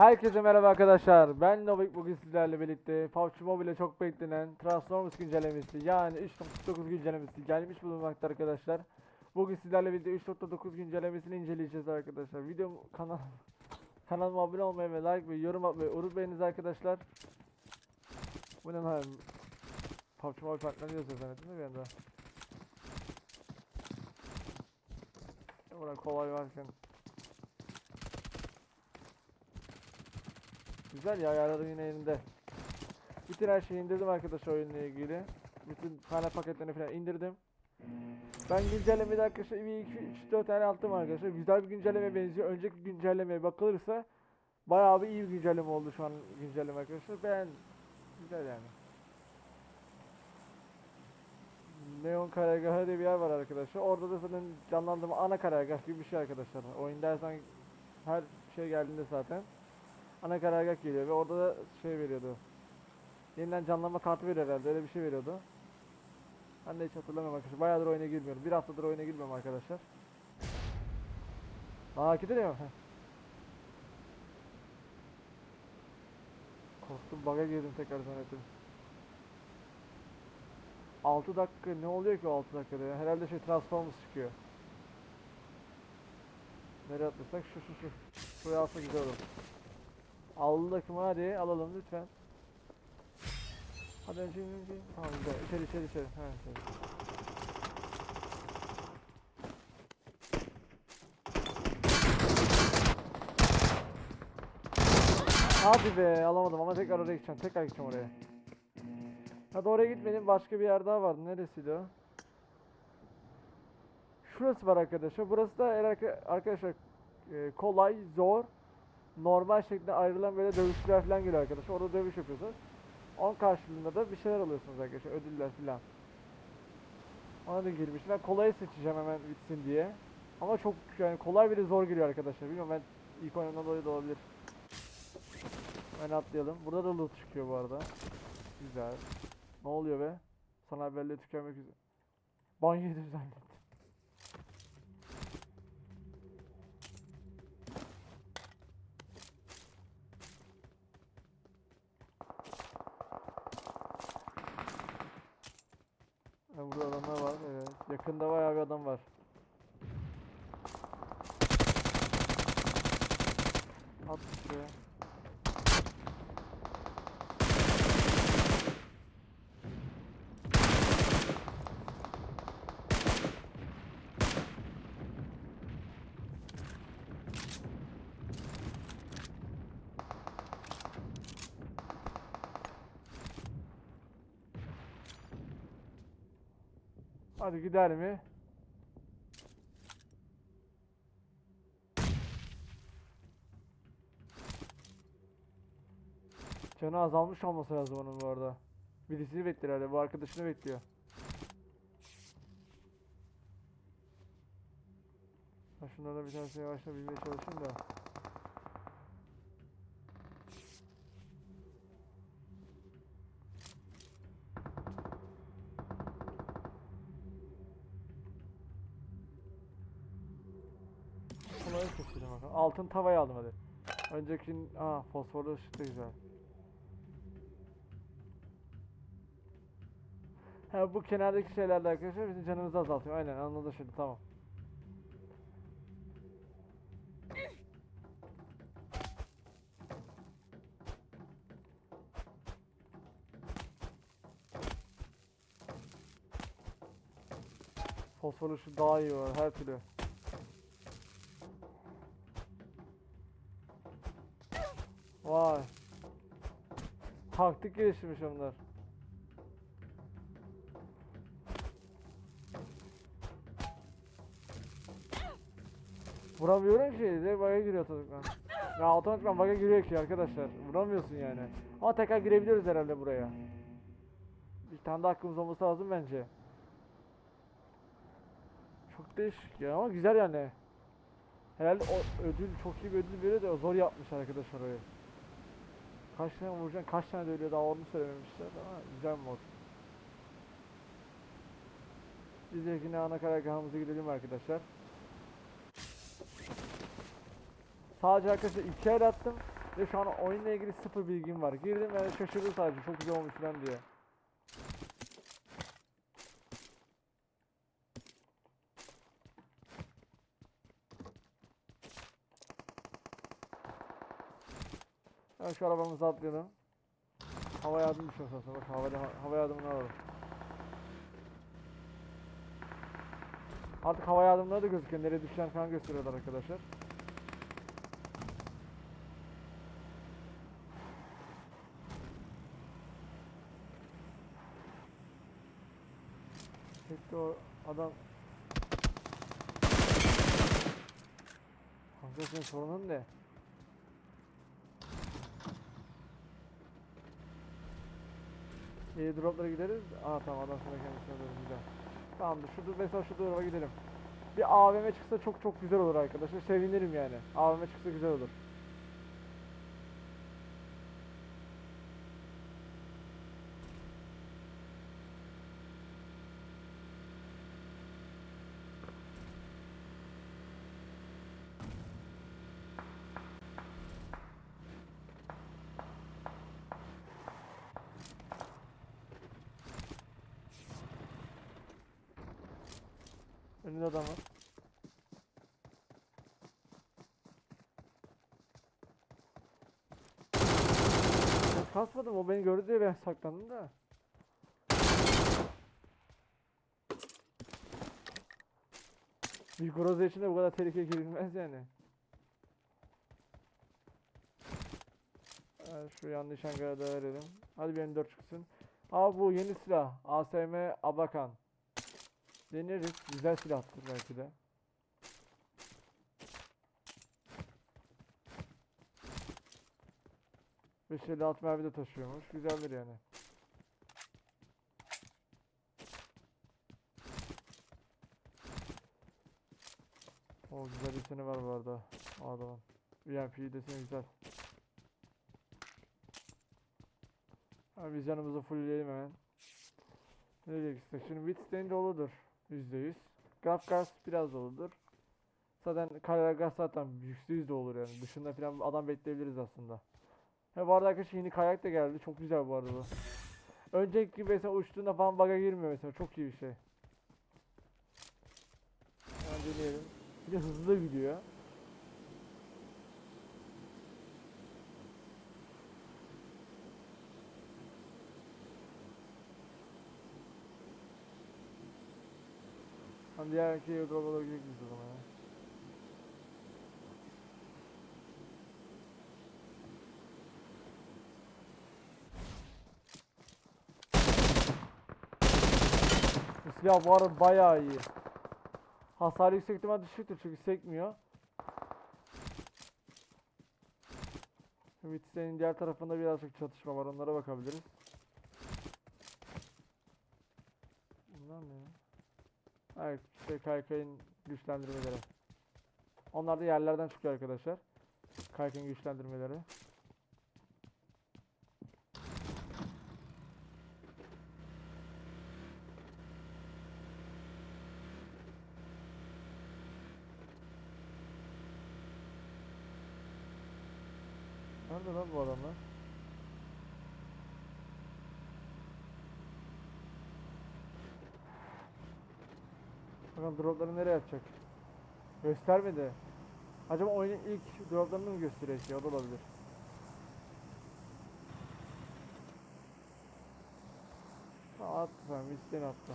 Herkese merhaba arkadaşlar. Ben Novik bugün sizlerle birlikte PUBG Mobile çok beklenen Transformers güncellemesi yani 3.9 güncellemesi gelmiş bulunmakta arkadaşlar. Bugün sizlerle birlikte 3.9 güncellemesini inceleyeceğiz arkadaşlar. Video kanal kanalıma abone olmayı ve like ve yorum atmayı unutmayınız arkadaşlar. Bu ne lan? PUBG Mobile partner yazıyor zannettim de bir anda. Buna kolay varken. Güzel ya ayarları yine elinde. Bütün her şeyi indirdim arkadaşlar oyunla ilgili. Bütün kaynak paketlerini falan indirdim. Ben güncellemede arkadaşlar 1, 2, 3, 4 tane attım arkadaşlar. Güzel bir güncelleme benziyor. Önceki güncellemeye bakılırsa bayağı bir iyi bir güncelleme oldu şu an güncelleme arkadaşlar. Ben güzel yani. Neon karargahı diye bir yer var arkadaşlar. Orada da zaten canlandırma ana karargah gibi bir şey arkadaşlar. Oyunda her her şey geldiğinde zaten ana karargah geliyor ve orada da şey veriyordu. Yeniden canlanma kartı veriyor herhalde öyle bir şey veriyordu. Ben de hiç hatırlamıyorum arkadaşlar. Bayağıdır oyuna girmiyorum. Bir haftadır oyuna girmiyorum arkadaşlar. Aa gidiyor. Korktum bug'a girdim tekrar zannettim. 6 dakika ne oluyor ki o 6 dakikada ya? Herhalde şey Transformers çıkıyor. Nereye atlasak şu şu şu. Şuraya alsa güzel olur. Aldık mı hadi alalım lütfen. Hadi önce önce. Tamam güzel. İçeri içeri içeri. Ha, içeri. Hadi be alamadım ama tekrar oraya gideceğim. Tekrar gideceğim oraya. Hadi oraya gitmedim. Başka bir yer daha vardı. Neresiydi o? Şurası var arkadaşlar. Burası da arkadaşlar e, kolay, zor, normal şekilde ayrılan böyle dövüşçüler falan geliyor arkadaşlar. Orada dövüş yapıyorsunuz. Onun karşılığında da bir şeyler alıyorsunuz arkadaşlar. Ödüller falan. Ona da girmiş. Ben kolayı seçeceğim hemen bitsin diye. Ama çok yani kolay bile zor geliyor arkadaşlar. Bilmiyorum ben ilk oyundan dolayı da olabilir. Ben atlayalım. Burada da loot çıkıyor bu arada. Güzel. Ne oluyor be? Sana haberle tükenmek üzere. Banyo yedim. Ha, burada adamlar var. Evet. Yakında bayağı bir adam var. At. Hadi gider mi? Canı azalmış olması lazım onun bu arada. Birisini bekliyor herhalde. Bu arkadaşını bekliyor. Ha bir tanesini yavaşla bilmeye çalışayım da. Kolayı seçelim bakalım. Altın tavayı aldım hadi. Öncekinin... Aa fosforlu ışık da güzel. Ha bu kenardaki şeylerle arkadaşlar bizim canımızı azaltıyor. Aynen anladım şimdi tamam. Fosfor ışığı daha iyi var her türlü. Vay. Taktik geliştirmiş onlar. Vuramıyorum ki. De bug'a giriyor otomatikman. Ya otomatikman bug'a giriyor ki arkadaşlar. Vuramıyorsun yani. Ama tekrar girebiliyoruz herhalde buraya. Bir tane daha hakkımız olması lazım bence. Çok değişik ya ama güzel yani. Herhalde o ödül çok iyi bir ödül veriyor da zor yapmışlar arkadaşlar orayı. Kaç tane vuracaksın, kaç tane de ölüyor daha onu söylememişler ama güzel mod. Biz de yine ana karargahımıza gidelim arkadaşlar. Sadece arkadaşlar iki el attım Ve şu an oyunla ilgili sıfır bilgim var. Girdim yani şaşırdım sadece çok güzel olmuş falan diye. Hemen şu arabamızı atlayalım. Hava yardım düşüyor sonra. Bak hava, hava yardımını alalım. Artık hava yardımları da gözüküyor. Nereye düşeceğini falan gösteriyorlar arkadaşlar. Çekti o adam. Kanka senin sorunun ne? Droplara gideriz. Aa tamam adam sana kendisine doğru güzel. Tamamdır. Şurada mesela şu tarafa gidelim. Bir AVM çıksa çok çok güzel olur arkadaşlar. Sevinirim yani. AVM çıksa güzel olur. Önünde adam var. Kasmadım o beni gördü diye ben saklandım da. Bir groza içinde bu kadar tehlikeye girilmez yani. Evet, şu yanlış hangara da verelim. Hadi bir M4 çıksın. Aa bu yeni silah. ASM Abakan. Deneriz. Güzel silahtır belki de. Beş elli altı mermi de taşıyormuş. Güzeldir yani. O güzel deseni var bu arada. Adamın. VMP deseni güzel. Ha, biz yanımızı fullleyelim hemen. Ne diyeceksin? Şimdi Withstand doludur. %100. Grafgas biraz doludur. Zaten Karagas zaten %100 de olur yani. Dışında falan adam bekleyebiliriz aslında. Ha bu arada arkadaşlar yeni kayak da geldi. Çok güzel bu arada. Önceki gibi mesela uçtuğunda falan bug'a girmiyor mesela. Çok iyi bir şey. Hemen deneyelim. Bir de hızlı gidiyor. Hani diğer airdrop'a doğru gidelim biz ya. Bu silah bu arada bayağı iyi. Hasar yüksek ihtimal düşüktür çünkü sekmiyor. Witsten'in diğer tarafında birazcık çatışma var onlara bakabiliriz. Bunlar ne ya? Evet, işte kaykayın güçlendirmeleri. Onlar da yerlerden çıkıyor arkadaşlar. Kaykayın güçlendirmeleri. Nerede lan bu adamlar? Bakalım dropları nereye atacak? Göstermedi. Acaba oyunun ilk droplarını mı gösteriyor ki? O da olabilir. Ha, attı sen, mislen attı.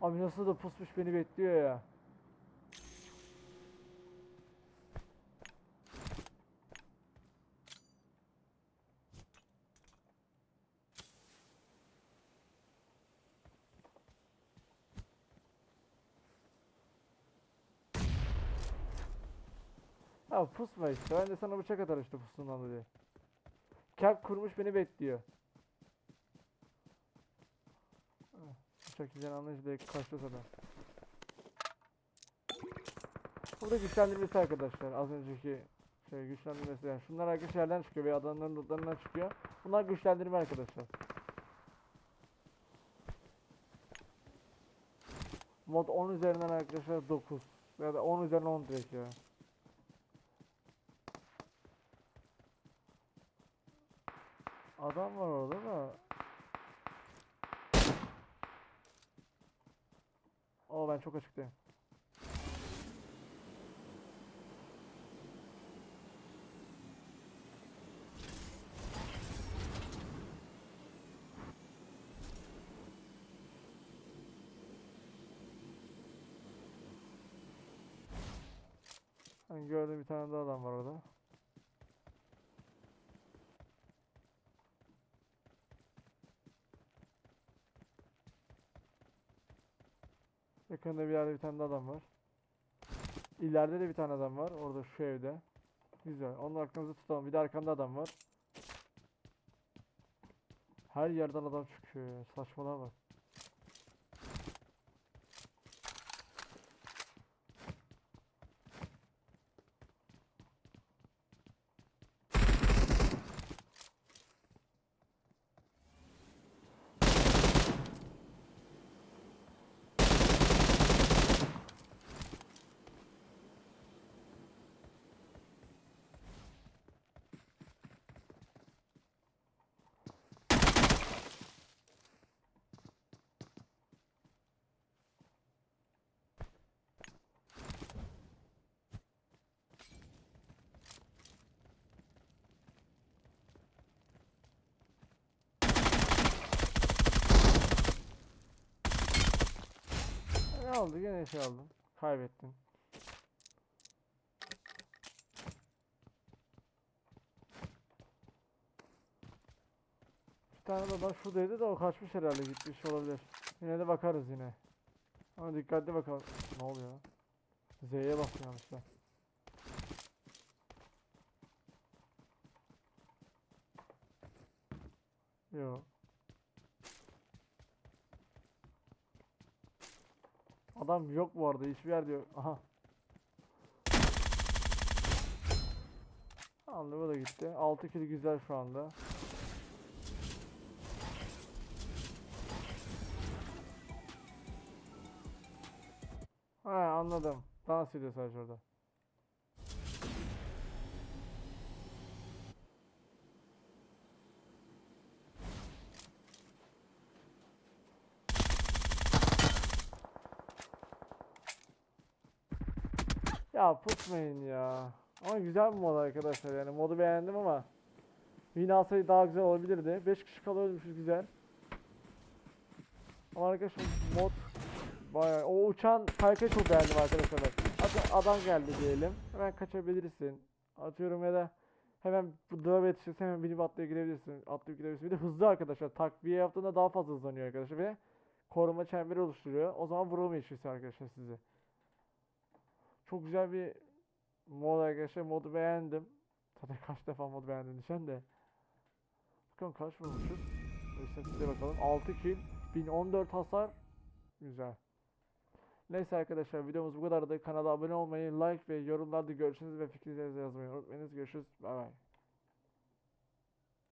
Abi nasıl da pusmuş beni bekliyor ya. Ya pusma işte. Ben de sana bıçak atar işte pusundan dolayı. Cap kurmuş beni bekliyor. Bıçak yiyeceğini anlayınca direkt kaçtı sana. Burada güçlendirmesi arkadaşlar. Az önceki şey güçlendirmesi yani. Şunlar arkadaşlar yerden çıkıyor veya adamların lootlarından çıkıyor. Bunlar güçlendirme arkadaşlar. Mod 10 üzerinden arkadaşlar 9. Ya da 10 üzerine 10 direkt ya. Adam var orada da. Oo ben çok açıktayım. Ben gördüm bir tane daha adam var orada. Yakında bir yerde bir tane adam var. İleride de bir tane adam var. Orada şu evde. Güzel. Onun arkamızı tutalım. Bir de arkamda adam var. Her yerden adam çıkıyor ya. Saçmalığa bak. Ne oldu? Gene şey aldım. Kaybettim. Bir tane adam şuradaydı da o kaçmış herhalde gitmiş olabilir. Yine de bakarız yine. Ama dikkatli bakalım. Ne oluyor? Z'ye bastım yanlışlıkla. Yok. Adam yok bu arada hiçbir yerde yok. Aha. Aldı bu da gitti. 6 kill güzel şu anda. Ha anladım. Dans ediyor sadece orada. Ya pusmayın ya. Ama güzel bir mod arkadaşlar yani modu beğendim ama Win daha güzel olabilirdi. 5 kişi kalıyormuşuz güzel. Ama arkadaşlar mod bayağı o uçan kaykayı çok beğendim arkadaşlar. Hatta adam geldi diyelim. Hemen kaçabilirsin. Atıyorum ya da hemen bu dağa yetişirse hemen binip atlaya girebilirsin. Atlayıp gidebilirsin. Bir de hızlı arkadaşlar. Takviye yaptığında daha fazla hızlanıyor arkadaşlar ve koruma çemberi oluşturuyor. O zaman vurulmuyor arkadaşlar sizi. Çok güzel bir mod arkadaşlar. Modu beğendim. Zaten kaç defa mod beğendim diyeceğim de. Bakalım kaç vurmuşuz. İstatistiğe bakalım. 6 kill. 1014 hasar. Güzel. Neyse arkadaşlar videomuz bu kadardı. Kanala abone olmayı, like ve yorumlarda görüşünüz ve fikrinizi yazmayı unutmayınız. Görüşürüz. Bay bay.